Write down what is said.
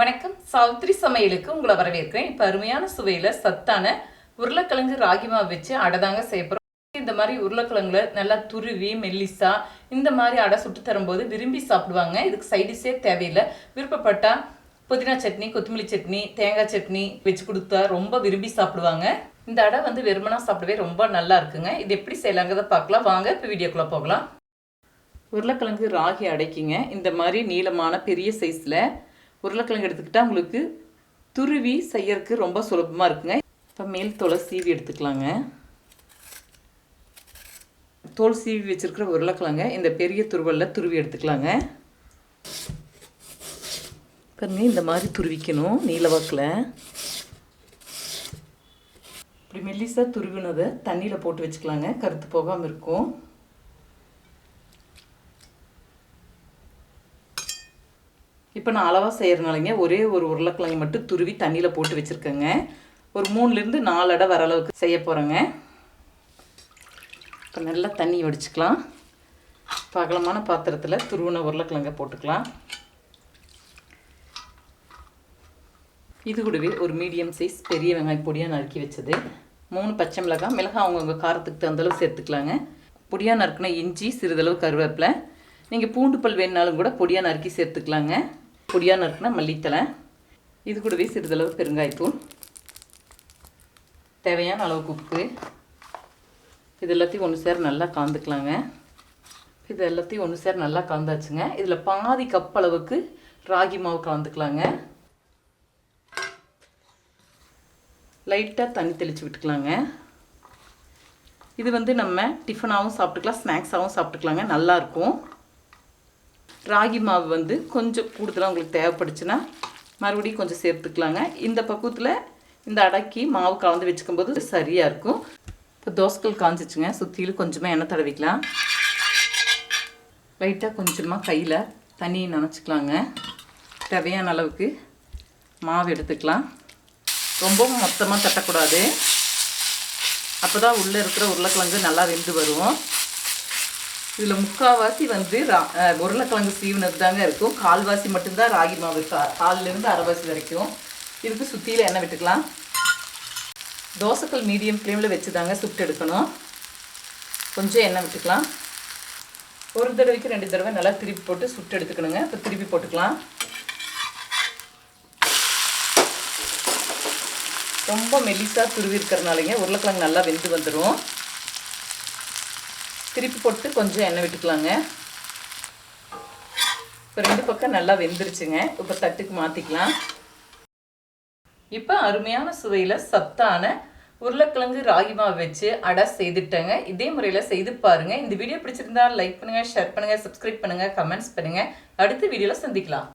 வணக்கம். சாவித்திரி சமையலுக்கு உங்களை வரவேற்கிறேன். இப்போ அருமையான சுவையில் சத்தான உருளைக்கிழங்கு ராகி மாவு வச்சு அடை தாங்க இந்த மாதிரி உருளைக்கிழங்குல நல்லா துருவி மெல்லிசா இந்த மாதிரி அடை சுட்டு தரும்போது விரும்பி சாப்பிடுவாங்க. இதுக்கு சைடிஷே தேவையில்லை. விருப்பப்பட்டா புதினா சட்னி கொத்தமல்லி சட்னி தேங்காய் சட்னி வச்சு கொடுத்தா ரொம்ப விரும்பி சாப்பிடுவாங்க. இந்த அடை வந்து வெறுமனா சாப்பிடவே ரொம்ப நல்லா இருக்குங்க. இது எப்படி செய்யலாங்கிறத பார்க்கலாம். வாங்க இப்போ வீடியோக்குள்ளே போகலாம். உருளைக்கிழங்கு ராகி அடைக்குங்க. இந்த மாதிரி நீளமான பெரிய சைஸில் உருளைக்கிழங்கு எடுத்துக்கிட்டால் உங்களுக்கு துருவி செய்யறதுக்கு ரொம்ப சுலபமாக இருக்குங்க. இப்போ மேல் தோலை சீவி எடுத்துக்கலாங்க. தோல் சீவி வச்சுருக்கிற உருளைக்கிழங்க இந்த பெரிய துருவலில் துருவி எடுத்துக்கலாங்க. பாருங்க இந்த மாதிரி துருவிக்கணும் நீலவாக்கில் இப்படி மெல்லிசாக துருவினதை தண்ணியில் போட்டு வச்சுக்கலாங்க. கருத்து போகாமல் இருக்கும். இப்போ நான் அளவாக செய்கிறனாலங்க ஒரே ஒரு உருளைக்கிழங்கு மட்டும் துருவி தண்ணியில் போட்டு வச்சுருக்கேங்க. ஒரு மூணுலேருந்து நாலு அடை வர அளவுக்கு செய்ய போகிறேங்க இப்போ நல்லா தண்ணி வடிச்சுக்கலாம். இப்போ அகலமான பாத்திரத்தில் துருவின உருளைக்கிழங்க போட்டுக்கலாம். இது கூடவே ஒரு மீடியம் சைஸ் பெரிய வெங்காயம் பொடியாக நறுக்கி வச்சது. மூணு பச்சை மிளகாய் மிளகாய் அவங்கவுங்க காரத்துக்கு தகுந்தளவு சேர்த்துக்கலாங்க. பொடியாக நறுக்கின இஞ்சி சிறிதளவு கருவேப்பிலை. நீங்கள் பூண்டு பல் வேணுனாலும் கூட பொடியாக நறுக்கி சேர்த்துக்கலாங்க. பொடியாக நறுக்கின மல்லித்தலை இது கூடவே சிறிதளவு பெருங்காயத்தூள். தேவையான அளவுக்கு உப்பு. இது எல்லாத்தையும் ஒன்று சேர நல்லா கலந்துக்கலாங்க இது எல்லாத்தையும் ஒன்று சேர நல்லா கலந்தாச்சுங்க இதில் பாதி கப் அளவுக்கு ராகி மாவு கலந்துக்கலாங்க. லைட்டாக தண்ணி தெளித்து விட்டுக்கலாங்க. இது வந்து நம்ம டிஃபனாகவும் சாப்பிட்டுக்கலாம் ஸ்நாக்ஸாகவும் சாப்பிட்டுக்கலாங்க. நல்லாயிருக்கும் ராகி மாவு வந்து கொஞ்சம் கூடுதலாக உங்களுக்கு தேவைப்படுச்சுன்னா மறுபடியும் கொஞ்சம் சேர்த்துக்கலாங்க. இந்த பக்குவத்தில் இந்த அடக்கி மாவு கலந்து வச்சுக்கும்போது சரியாக இருக்கும். இப்போ தோசைகள் காஞ்சிச்சுங்க. சுற்றிலும் கொஞ்சமாக எண்ணெய் தடவிக்கலாம். லைட்டாக கொஞ்சமாக கையில் தண்ணியை நினச்சிக்கலாங்க. தேவையான அளவுக்கு மாவு எடுத்துக்கலாம். ரொம்பவும் மொத்தமாக தட்டக்கூடாது. அப்போ தான் உள்ளே இருக்கிற உருளைக்கிழங்கு நல்லா வெந்து வருவோம் இதில் முக்கால்வாசி வந்து ரா உருளைக்கிழங்கு சீவுனது தாங்க இருக்கும். கால்வாசி மட்டும்தான் ராகி மாவு கா கால்லேருந்து அரைவாசி வரைக்கும் இதுக்கு சுற்றியில் எண்ணெய் விட்டுக்கலாம். தோசைக்கல் மீடியம் ஃப்ளேமில் வச்சு தாங்க சுட்டு எடுக்கணும். கொஞ்சம் எண்ணெய் விட்டுக்கலாம். ஒரு தடவைக்கு ரெண்டு தடவை நல்லா திருப்பி போட்டு சுட்டு எடுத்துக்கணுங்க. இப்போ திருப்பி போட்டுக்கலாம். ரொம்ப மெல்லிசாக துருவி இருக்கிறனாலங்க உருளைக்கிழங்கு நல்லா வெந்து வந்துடும் திருப்பி போட்டு கொஞ்சம் எண்ணெய் விட்டுக்கலாங்க. இப்போ ரெண்டு பக்கம் நல்லா வெந்துருச்சுங்க. இப்போ தட்டுக்கு மாற்றிக்கலாம் இப்போ அருமையான சுவையில் சத்தான உருளைக்கிழங்கு ராகி மாவு வச்சு அடை செய்துட்டேங்க. இதே முறையில் செய்து பாருங்கள் இந்த வீடியோ பிடிச்சிருந்தா லைக் பண்ணுங்கள் ஷேர் பண்ணுங்கள் சப்ஸ்கிரைப் பண்ணுங்கள் கமெண்ட்ஸ் பண்ணுங்கள் அடுத்த வீடியோவில் சந்திக்கலாம்.